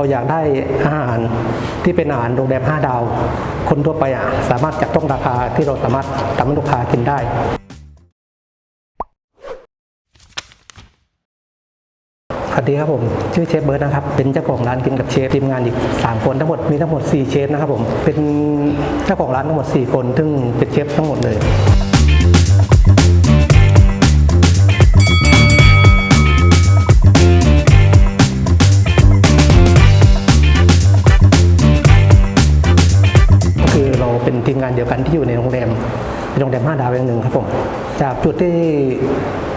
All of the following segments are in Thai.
เราอยากได้อาหารที่เป็นอาหารโรงแรม5ดาว คนทั่วไปอะสามารถจับต้องราคาที่เราสามารถทำให้ลูกค้ากินได้สวัสดีครับผมชื่อเชฟเบิร์ดนะครับเป็นเจ้าของร้านกินกับเชฟทีมงานอีก 3 คนทั้งหมดมีทั้งหมด 4 เชฟนะครับผมเป็นเจ้าของร้านทั้งหมด 4 คน ซึ่งเป็นเชฟทั้งหมดเลย เป็นทีมงานเดียวกันที่อยู่ในโรงแรมเป็นโรงแรมห้าดาวแห่งหนึ่งครับผมจากจุดที่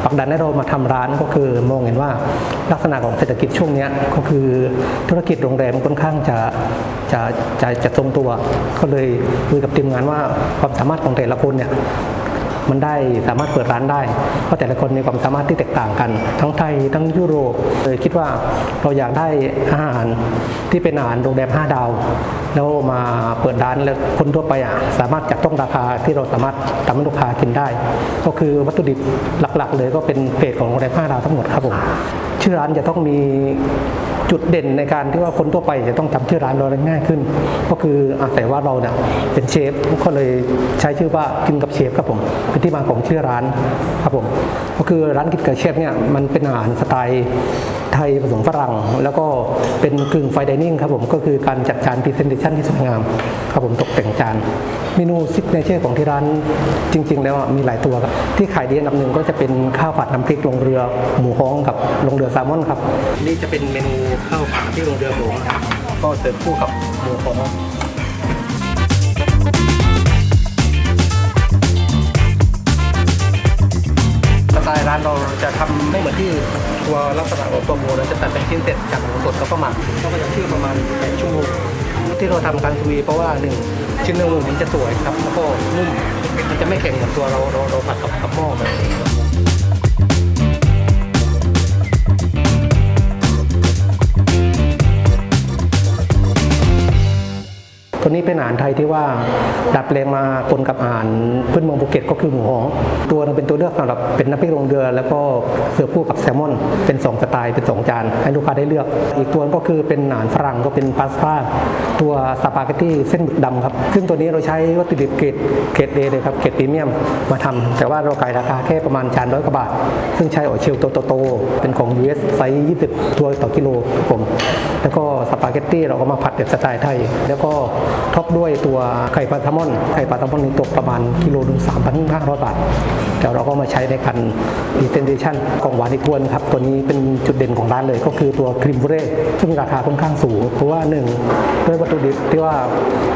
ปักดันให้เรามาทำร้านก็คือมองเห็นว่าลักษณะของเศรษฐกิจช่วงนี้ก็คือธุรกิจโรงแรมค่อนข้างจะจะจะจะทรงตัว ก็เลยคุยกับทีมงานว่าความสามารถของแต่ละคนเนี่ย มันได้สามารถเปิดร้านได้ เพราะแต่ละคนมีความสามารถที่แตกต่างกัน ทั้งไทยทั้งยุโรปเลยคิดว่าเราอยากได้อาหารที่เป็นอาหารโรงแรม5ดาว แล้วมาเปิดร้านแล้วคนทั่วไปอะสามารถจับต้องราคาที่เราสามารถทำให้ลูกค้ากินได้ ก็คือวัตถุดิบหลักๆ เลยก็เป็นเกรดของโรงแรม5ดาวทั้งหมดครับผมชื่อร้านจะต้องมี จุดเด่นในการที่ว่าคนทั่วไปจะต้องจำชื่อร้านเราง่ายขึ้น ก็คืออาศัยว่าเราเนี่ยเป็นเชฟก็เลยใช้ชื่อว่ากินกับเชฟครับผมเป็นที่มาของชื่อร้านครับผมก็คือร้านกินกับเชฟเนี่ยมันเป็นอาหารสไตล์ไทยผสมฝรั่ง แล้วก็เป็นกึ่งไฟดิเนิ่งครับผมก็คือการจัดจานพรีเซนเทชันที่สวยงามครับผมตกแต่งจานเมนูซิกเนเจอร์ของที่ร้านจริง ๆ แล้วอะมีหลายตัวครับ ที่ขายดีอันดับหนึ่งก็จะเป็นข้าวผัดน้ำพริกลงเรือหมูฮ้องกับลงเรือแซลมอนครับ นี่จะเป็นเมนูข้าวผัดที่ลงเรือหมูครับก็เสิร์ฟคู่กับหมูฮ้องสไตล์ร้านเราจะทำไม่เหมือนที่ตัวลักษณะของตัวหมูเราจะตัดเป็นชิ้นเสร็จจากหมูสดแล้วก็หมักก็จะชื่อประมาณ8ชั่วโมงที่เราทำการทวีเพราะว่าหนึ่ง ชิ้นเนื้อหมูมันจะสวยครับแล้วก็นุ่มมันจะไม่แข็งเหมือนตัวเราเราเราผัดกับกับหม้อแบบ ตัวนี้เป็นอาหารไทยที่ว่าดัดแปลงมาปนกับอาหารพื้นเมืองภูเก็ตก็คือหมูหองตัวนึงเป็นตัวเลือกสำหรับเป็นน้ำพริกลงเรือ แล้วก็เสิร์ฟคู่กับแซลมอน เป็น2สไตล์เป็น2จานให้ลูกค้าได้เลือก อีกตัวก็คือเป็นอาหารฝรั่งก็เป็นพาสต้าตัวสปาเกตตี้เส้นหมึกดำครับซึ่งตัวนี้เราใช้วัตถุดิบเกรดเกรดเอเลยครับเกรดพรีเมียมมาทำแต่ว่าเราขายราคาแค่ประมาณจานร้อยกว่าบาท ซึ่งใช้ออเชลโตๆเป็นของ US ไซส์20 ตัวต่อกิโลครับผมแล้วก็สปาเกตตี้เราก็มาผัดแบบสไตล์ไทย แล้วก็ท็อปด้วยตัวไข่ปลาแซลมอน ไข่ปลาแซลมอนนี่ตกประมาณกิโลถึง3,500 บาทแต่เราก็มาใช้ในการดีเซนเดชันของหวานอีกวนครับ ตัวนี้เป็นจุดเด่นของร้านเลยก็คือตัวครีมบูเร่ซึ่งราคาค่อนข้างสูง เพราะว่าหนึ่งด้วยวัตถุดิบที่ว่า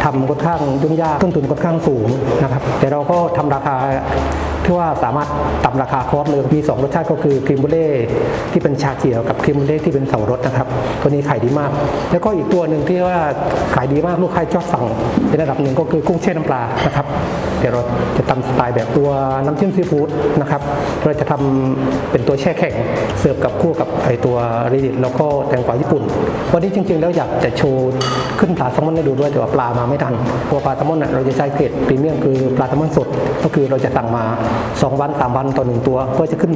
ทำค่อนข้างยุ่งยากต้นทุนค่อนข้างสูงนะครับแต่เราก็ทำราคา ที่ว่าสามารถต่ำราคาคอร์สเลยมีสองรสชาติก็คือครีมบูเล่ที่เป็นชาเขียวกับครีมบูเล่ที่เป็นเสารสนะครับตัวนี้ขายดีมาก แล้วก็อีกตัวหนึ่งที่ว่าขายดีมากลูกค้าชอบสั่งเป็นระดับหนึ่งก็คือกุ้งแช่น้ำปลานะครับเดี๋ยวเราจะทำสไตล์แบบตัวน้ำจิ้มซีฟู้ดนะครับเราจะทำเป็นตัวแช่แข็งเสิร์ฟกับคู่กับไอตัวรีดิตแล้วก็แตงกวาญี่ปุ่น วันนี้จริง ๆ แล้วอยากจะโชว์ขึ้นปลาแซลมอนให้ดูด้วยแต่ว่าปลามาไม่ทันตัวปลาแซลมอนน่ะเราจะใช้เกรดพรีเมียมคือปลาแซลมอนสด ก็คือเราจะสั่งมา2 วัน 3 วันต่อหนึ่งตัวก็จะขึ้น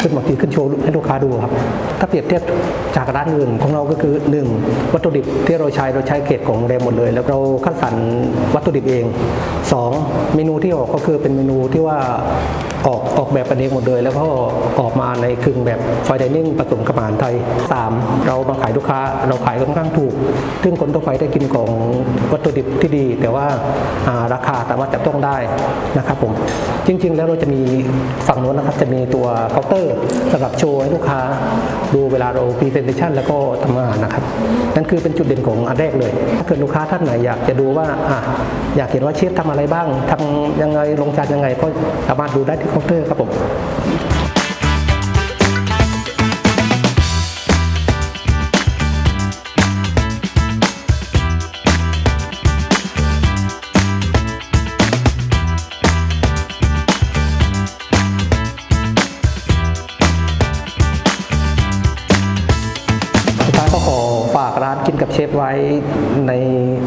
ขึ้นบางทีขึ้นโชว์ให้ลูกค้าดูครับ ถ้าเปรียบเทียบจากร้านอื่นของเราก็คือ 1 วัตถุดิบที่เราใช้เราใช้เกรดของโรมหมดเลย แล้วเราคัดสรรวัตถุดิบเอง 2 เมนูที่ออกก็คือเป็นเมนูที่ว่าออกออกแบบกันเองหมดเลย แล้วก็ออกมาในคึงแบบไฟดิเนิ่งผสมกับอาหารไทย 3 เรามาขายลูกค้าเราขายค่อนข้างถูก ซึ่งคนทั่วไปได้กินของวัตถุดิบที่ดี แต่ว่าาราคาสามารถจับต้องได้นะครับผมจริง ๆ แล้วเราจะจะมีฝั่งโน้นนะครับจะมีตัวเคาน์เตอร์สำหรับโชว์ให้ลูกค้าดูเวลาเราพรีเซนเทชันแล้วก็ทำงานนะครับ นั่นคือเป็นจุดเด่นของอันแรกเลย ถ้าเกิดลูกค้าท่านไหนอยากจะดูว่าอะอยากเห็นว่าเชฟทำอะไรบ้างทำยังไงลงจานยังไงก็สามารถดูได้ที่เคาน์เตอร์ครับผมากร้านกินกับเชฟไว้ใน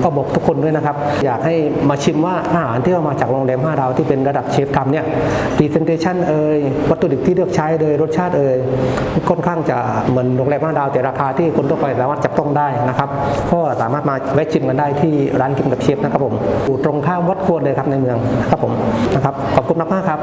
อ้อมอกทุกคนด้วยนะครับ อยากให้มาชิมว่าอาหารที่เอามาจากโรงแรม5ดาวที่เป็นระดับเชฟทำเนี่ยพรีเซนเทชันเอ่ยวัตถุดิบที่เลือกใช้เลยรสชาติเอ่ยค่อนข้างจะเหมือนโรงแรม5ดาว แต่ราคาที่คนทั่วไปสามารถจับต้องได้นะครับก็สามารถมาแวะชิมกันได้ที่ร้านกินกับเชฟนะครับผมอยู่ตรงข้ามวัดควรเลยครับในเมืองนะครับผมนะครับขอบคุณมากๆครับ